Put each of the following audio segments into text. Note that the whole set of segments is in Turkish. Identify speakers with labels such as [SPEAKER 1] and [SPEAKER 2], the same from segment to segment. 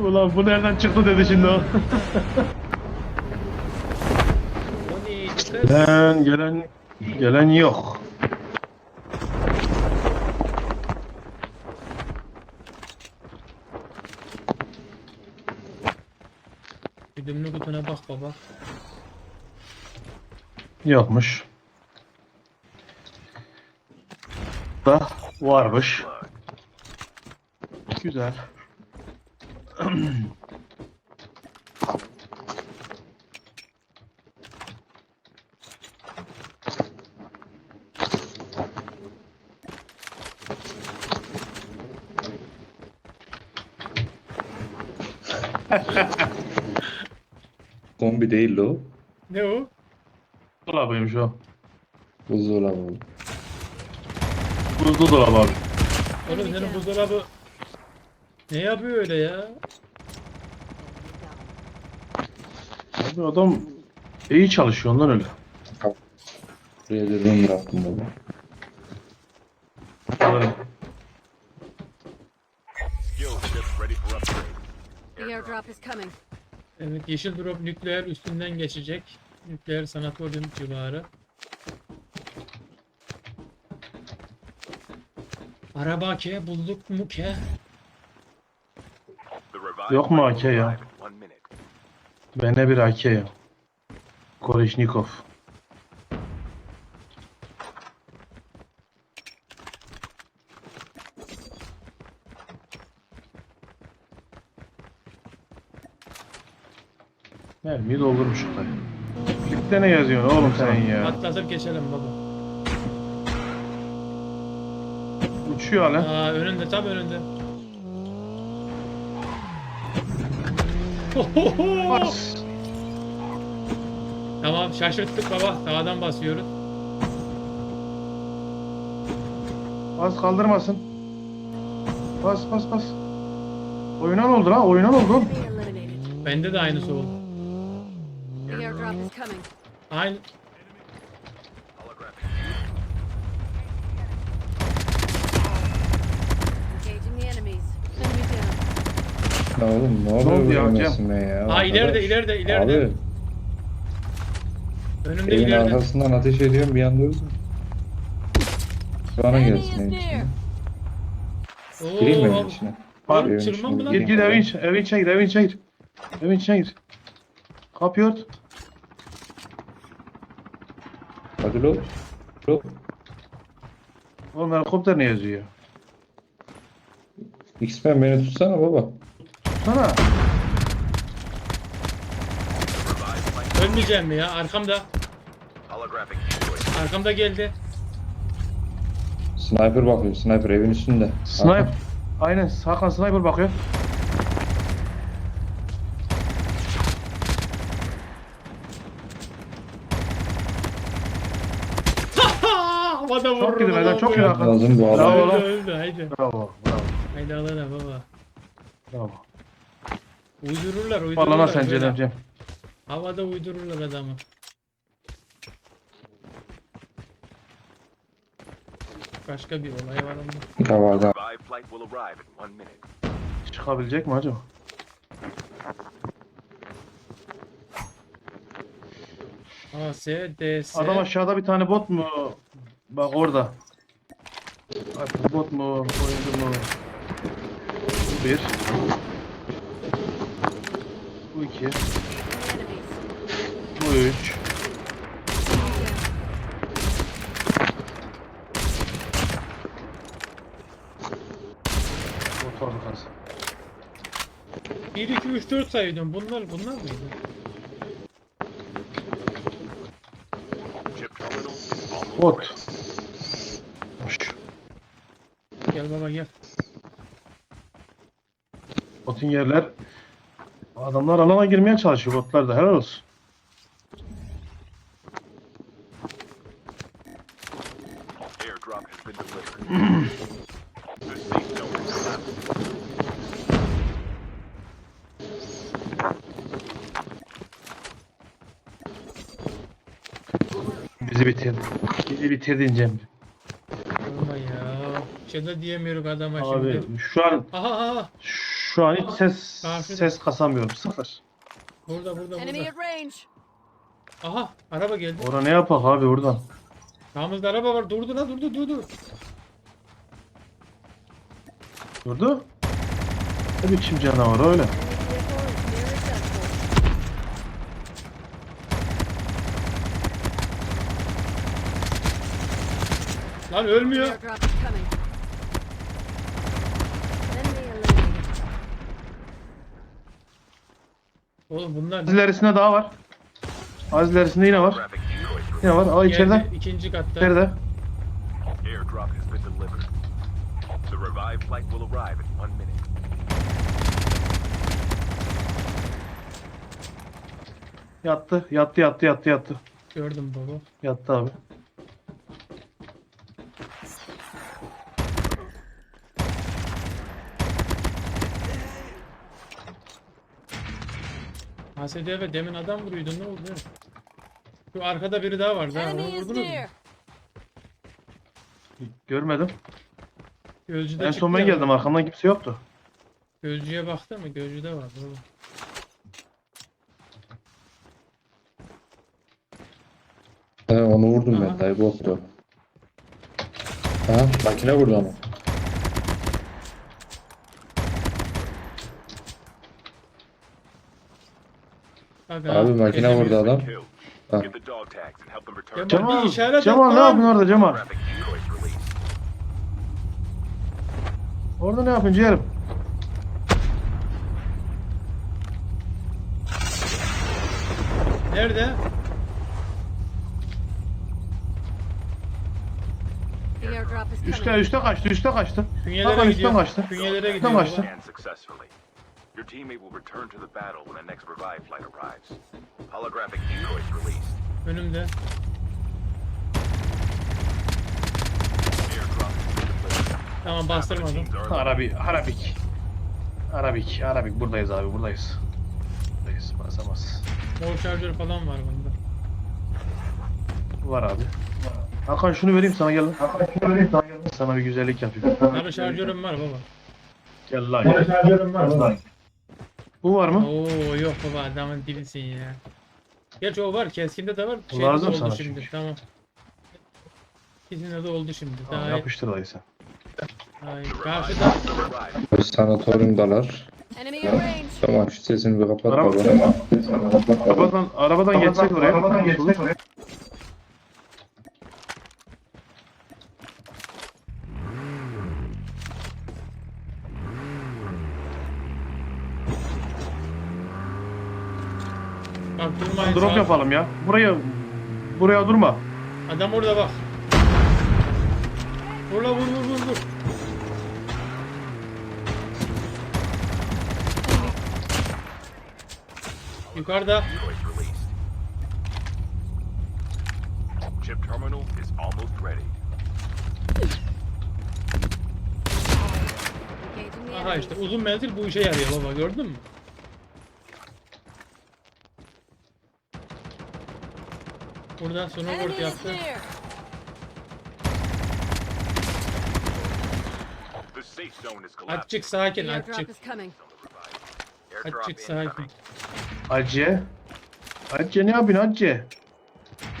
[SPEAKER 1] Ulan bu nereden çıktı dedi şimdi o. Gelen gelen gelen yok.
[SPEAKER 2] Güdümlü kutuna bak baba.
[SPEAKER 1] Yokmuş. Da varmış. Güzel.
[SPEAKER 3] Kombi değil o.
[SPEAKER 2] Ne o?
[SPEAKER 1] Dolabıymış o.
[SPEAKER 3] Buzdolabı.
[SPEAKER 1] Buzlu dolap abi.
[SPEAKER 2] Oğlum senin buzdolabı ne yapıyor öyle ya?
[SPEAKER 1] Abi adam iyi çalışıyor ondan öyle.
[SPEAKER 3] Buraya dedim bıraktım baba.
[SPEAKER 4] The airdrop is coming.
[SPEAKER 2] Evet yeşil drop nükleer üstünden geçecek. Nükleer sanatoryum civarı. Araba ke bulduk mu ke?
[SPEAKER 1] Yok mu AK ya?
[SPEAKER 5] arrive in one minute.
[SPEAKER 1] Bende bir AK ya. Koreshnikov. Mermiyi doldurmuş dayı. Ligde ne yazıyorsun oğlum sen ya?
[SPEAKER 2] Atlatıp geçelim baba.
[SPEAKER 1] Uçuyor hala.
[SPEAKER 2] Aa önünde tam önünde. Tamam şaşırttık baba. Sağdan basıyoruz.
[SPEAKER 1] Bas kaldırmasın. Bas bas bas. Oyunan oldu lan oyunan oldu.
[SPEAKER 4] Enemy eliminated.
[SPEAKER 2] Bende de aynısı oldu.
[SPEAKER 4] The airdrop is coming.
[SPEAKER 2] Aynı.
[SPEAKER 5] Holographic
[SPEAKER 4] Engaging the enemies. Enemy down.
[SPEAKER 3] Ya oğlum ne
[SPEAKER 1] oldu
[SPEAKER 3] oluyor
[SPEAKER 1] ya,
[SPEAKER 3] bu
[SPEAKER 1] Cem?
[SPEAKER 3] ölmesine ya?
[SPEAKER 2] Aa,
[SPEAKER 3] arkadaş?
[SPEAKER 2] ileride, ileride, ileride.
[SPEAKER 3] Abi
[SPEAKER 2] Önümde
[SPEAKER 3] evin
[SPEAKER 2] ileride.
[SPEAKER 3] arkasından ateş ediyorum bir anda öldüm. Bana gelsin evin içine. Gireyim mi evin
[SPEAKER 2] Oo,
[SPEAKER 3] içine?
[SPEAKER 1] Var.
[SPEAKER 2] Oğlum
[SPEAKER 3] Evin içine
[SPEAKER 2] mı lan?
[SPEAKER 1] Gir
[SPEAKER 3] gireyim
[SPEAKER 1] gir evin içine evin içine gir evin içine gir. Evin içine gir. Kapıyı ört.
[SPEAKER 3] Hadi lo. Lo.
[SPEAKER 1] Oğlum helikopter ne yazıyor?
[SPEAKER 3] X-Men beni tutsana baba.
[SPEAKER 1] Sana.
[SPEAKER 2] Ölmeyeceğim mi ya? Arkamda. Arkamda geldi.
[SPEAKER 3] Sniper bakıyor. Sniper evin üstünde.
[SPEAKER 1] Sniper. Aynen Hakan sniper bakıyor.
[SPEAKER 2] Ha, havada vurur.
[SPEAKER 1] Çok iyi Erdem çok iyi Hakan.
[SPEAKER 3] Lazım bu adam.
[SPEAKER 1] Bravo lan.
[SPEAKER 2] Öldü öldü haydi.
[SPEAKER 1] Bravo bravo
[SPEAKER 2] Haydi alana baba.
[SPEAKER 1] bravo.
[SPEAKER 2] Uydururlar uydururlar.
[SPEAKER 1] Parlana sen
[SPEAKER 2] böyle.
[SPEAKER 1] Cem.
[SPEAKER 2] Havada uydururlar adamı. Başka bir olay var
[SPEAKER 5] arrive in one minute.
[SPEAKER 1] Çıkabilecek mi acaba?
[SPEAKER 2] A, S, D, S.
[SPEAKER 1] Adam aşağıda bir tane bot mu? Bak orada. Artık bot mu? Oyuncu mu? Bir. Bu iki. Bu üç. Bot fabrikası.
[SPEAKER 2] 1, 2, 3, 4 sayıyordum. Bunlar, bunlar mıydı?
[SPEAKER 1] Bot.
[SPEAKER 2] Gel baba gel.
[SPEAKER 1] Botun yerler. Adamlar alana girmeye çalışıyor botlar da helal olsun. Bizi bitirdin. Bizi bitirdin Cem.
[SPEAKER 2] Olma ya. Bir şey de diyemiyoruz adama
[SPEAKER 1] Abi
[SPEAKER 2] şimdi.
[SPEAKER 1] şu an
[SPEAKER 2] Aha aha.
[SPEAKER 1] Şu an hiç ses
[SPEAKER 2] Karşıda.
[SPEAKER 1] ses kasamıyorum. Sıfır.
[SPEAKER 2] Burada burada
[SPEAKER 4] Enemy
[SPEAKER 2] burada.
[SPEAKER 4] at range.
[SPEAKER 2] Aha araba geldi.
[SPEAKER 1] Ora ne yapak abi buradan?
[SPEAKER 2] Sağımızda araba var. Durdu la durdu durdu.
[SPEAKER 1] Durdu. Ne biçim canavar öyle.
[SPEAKER 4] Enemy vehicle is near accessible.
[SPEAKER 2] Lan ölmüyor.
[SPEAKER 4] Airdrop is coming. Enemy eliminated.
[SPEAKER 2] Oğlum bunlar
[SPEAKER 1] Az ilerisinde daha var. Az ilerisinde yine var. Yine var. Aa içeride.
[SPEAKER 2] Geldi, ikinci katta.
[SPEAKER 1] İçeride.
[SPEAKER 5] Airdrop has been delivered. The revived flight will arrive in one minute.
[SPEAKER 1] Yattı. Yattı yattı yattı yattı.
[SPEAKER 2] Gördüm baba.
[SPEAKER 1] Yattı abi.
[SPEAKER 2] HSD demin adam vuruyordu ne oldu? Şu arkada biri daha vardı ha. Onu vurdunuz mu?
[SPEAKER 1] Görmedim.
[SPEAKER 2] Gözcüde
[SPEAKER 1] En son ben geldim. Arkamdan kimse yoktu.
[SPEAKER 2] Gözcüye baktı mı? Gözcüde var. Baba.
[SPEAKER 3] He, onu vurdum
[SPEAKER 2] Aha.
[SPEAKER 3] ben dayı bottu. Ha makine vurdu ama. Abi
[SPEAKER 2] ha,
[SPEAKER 3] makine vurdu adam.
[SPEAKER 2] Cemal,
[SPEAKER 1] Cemal, ne yapıyorsun orada Cemal? Orada ne yapıyorsun ciğerim?
[SPEAKER 2] Nerede?
[SPEAKER 1] Üste üste kaçtı üste kaçtı.
[SPEAKER 2] Künyelere
[SPEAKER 1] Hakan üstten
[SPEAKER 2] gidiyor.
[SPEAKER 1] kaçtı.
[SPEAKER 2] Künyelere
[SPEAKER 1] Üstten
[SPEAKER 2] gidiyor.
[SPEAKER 1] kaçtı.
[SPEAKER 5] Your teammate will return to the battle when the next revive flight arrives. Holographic decoys released.
[SPEAKER 2] Önümde.
[SPEAKER 5] Airdrop has been delivered.
[SPEAKER 2] Tamam bastırmadım.
[SPEAKER 5] Teams are
[SPEAKER 1] Arabi, Arabik. Arabik, Arabik. Buradayız abi, buradayız. Buradayız, basamaz.
[SPEAKER 2] Mor şarjör falan var bunda.
[SPEAKER 1] Var abi. Hakan şunu vereyim sana gel. Hakan şunu vereyim sana gel. Sana bir güzellik yapayım.
[SPEAKER 2] Sarı şarjörüm var baba.
[SPEAKER 1] Gel lan. Sarı şarjörüm var lan. Bu var mı?
[SPEAKER 2] Oo yok baba adamın dibisin ya. Gerçi o var keskinde de var. Şeyde
[SPEAKER 1] Lazım
[SPEAKER 2] de oldu
[SPEAKER 1] sana
[SPEAKER 2] şimdi.
[SPEAKER 1] çünkü.
[SPEAKER 2] Tamam. İkisinde de oldu şimdi.
[SPEAKER 1] Tamam,
[SPEAKER 2] Daha
[SPEAKER 1] yapıştır dayı sen.
[SPEAKER 2] Ay, karşıda.
[SPEAKER 4] Enemy range.
[SPEAKER 3] Tamam şu sesini bir kapat baba.
[SPEAKER 1] Arabadan, arabadan geçsek oraya. Arabadan geçsek oraya.
[SPEAKER 2] Bak durmayın.
[SPEAKER 1] Drop
[SPEAKER 2] sağ-
[SPEAKER 1] yapalım ya. Buraya buraya durma.
[SPEAKER 2] Adam orada bak. Vur la vur vur vur vur. Yukarıda.
[SPEAKER 5] Chip terminal is almost ready.
[SPEAKER 2] Aha işte uzun menzil bu işe yarıyor baba gördün mü? Buradan snowboard yaptı.
[SPEAKER 5] The safe zone is collapsed.
[SPEAKER 2] Açık sakin açık. Açık sakin.
[SPEAKER 1] Hacı. Hacı ne yapıyorsun Hacı?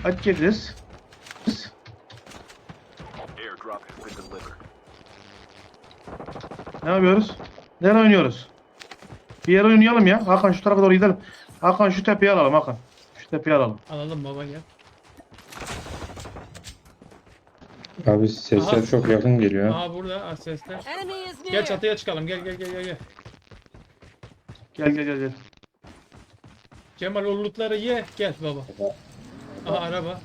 [SPEAKER 1] Hacı kız. Kız.
[SPEAKER 5] Airdrop has been delivered.
[SPEAKER 1] Ne yapıyoruz? Nereye oynuyoruz? Bir yere oynayalım ya. Hakan şu tarafa doğru gidelim. Hakan şu tepeyi alalım Hakan. Şu tepeyi alalım.
[SPEAKER 2] Alalım baba gel.
[SPEAKER 3] Abi sesler
[SPEAKER 2] Aha.
[SPEAKER 3] çok yakın geliyor. ha.
[SPEAKER 2] Aha burada ah, sesler. Gel çatıya çıkalım gel gel gel gel gel.
[SPEAKER 1] Gel gel gel gel.
[SPEAKER 2] Cemal o lootları ye gel baba. Aha araba.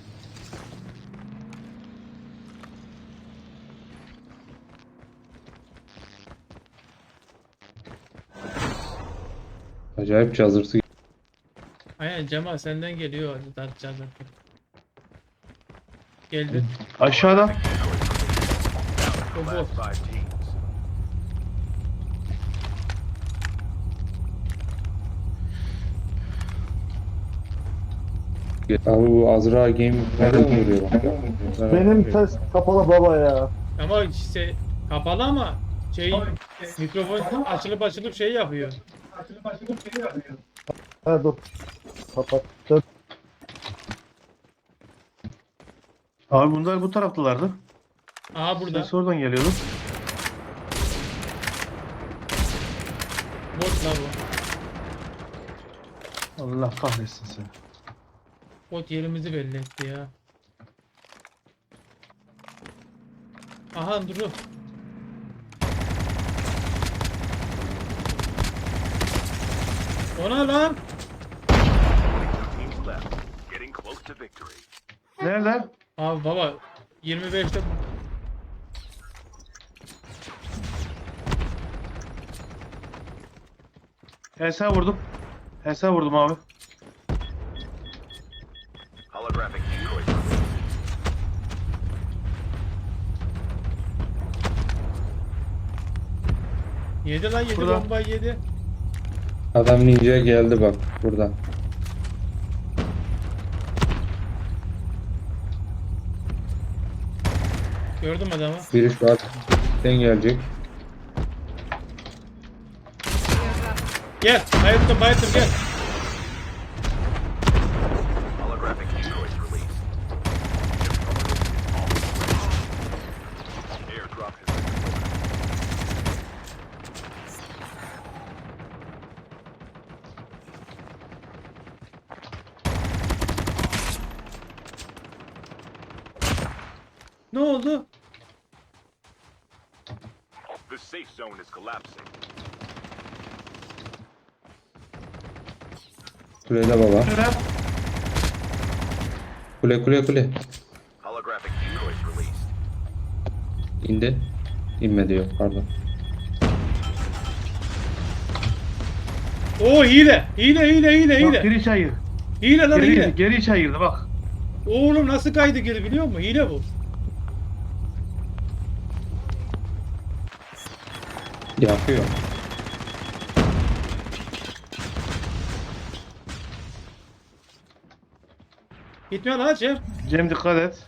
[SPEAKER 3] Acayip cazırtı.
[SPEAKER 2] Aynen Cemal senden geliyor zaten. Geldi.
[SPEAKER 1] Aşağıda.
[SPEAKER 2] O bot.
[SPEAKER 3] Abi bu Azra Game nereden vuruyor bak?
[SPEAKER 6] Benim ses kapalı baba ya.
[SPEAKER 2] Ama işte kapalı ama Şey mikrofon açılıp açılıp şey yapıyor.
[SPEAKER 3] Ha dur. Kapattım.
[SPEAKER 1] Abi bunlar bu taraftalardı.
[SPEAKER 2] Aha burada.
[SPEAKER 1] Ses oradan geliyordu.
[SPEAKER 2] Bot la bu.
[SPEAKER 1] Allah kahretsin seni.
[SPEAKER 2] Bot yerimizi belli etti ya. Aha dur. Ona lan.
[SPEAKER 5] Two teams left. Getting close to victory.
[SPEAKER 1] Nerede?
[SPEAKER 2] Abi baba 25'te
[SPEAKER 1] Hesa vurdum. Hesa vurdum abi.
[SPEAKER 5] Holographic released.
[SPEAKER 2] yedi lan yedi
[SPEAKER 1] Burada.
[SPEAKER 2] bombayı yedi.
[SPEAKER 3] Adam ninja geldi bak buradan.
[SPEAKER 2] Gördüm adamı.
[SPEAKER 3] Biri şu an sen gelecek.
[SPEAKER 2] Gel. Bayıldım bayıldım gel. Ne oldu?
[SPEAKER 5] The safe zone is collapsing.
[SPEAKER 3] Kulede baba. Kule kule kule.
[SPEAKER 5] Holographic decoys released.
[SPEAKER 3] İndi. İnmedi yok pardon.
[SPEAKER 2] Oo hile. Hile hile hile
[SPEAKER 1] Bak
[SPEAKER 2] hile.
[SPEAKER 1] geri çayır.
[SPEAKER 2] Hile lan hile.
[SPEAKER 1] Geri, geri çayırdı bak.
[SPEAKER 2] Oğlum nasıl kaydı geri biliyor musun? Hile bu.
[SPEAKER 3] Yakıyor.
[SPEAKER 2] Gitmiyor lan Şef.
[SPEAKER 1] Cem dikkat et.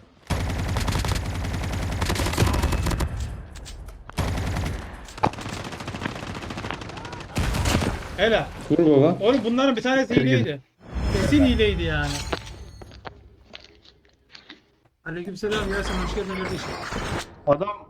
[SPEAKER 2] Hele.
[SPEAKER 3] Vur baba.
[SPEAKER 2] Oğlum bunların bir tanesi
[SPEAKER 1] gel.
[SPEAKER 2] hileydi. Kesin hileydi yani. Aleykümselam Yasin hoş geldin kardeşim.
[SPEAKER 1] Adam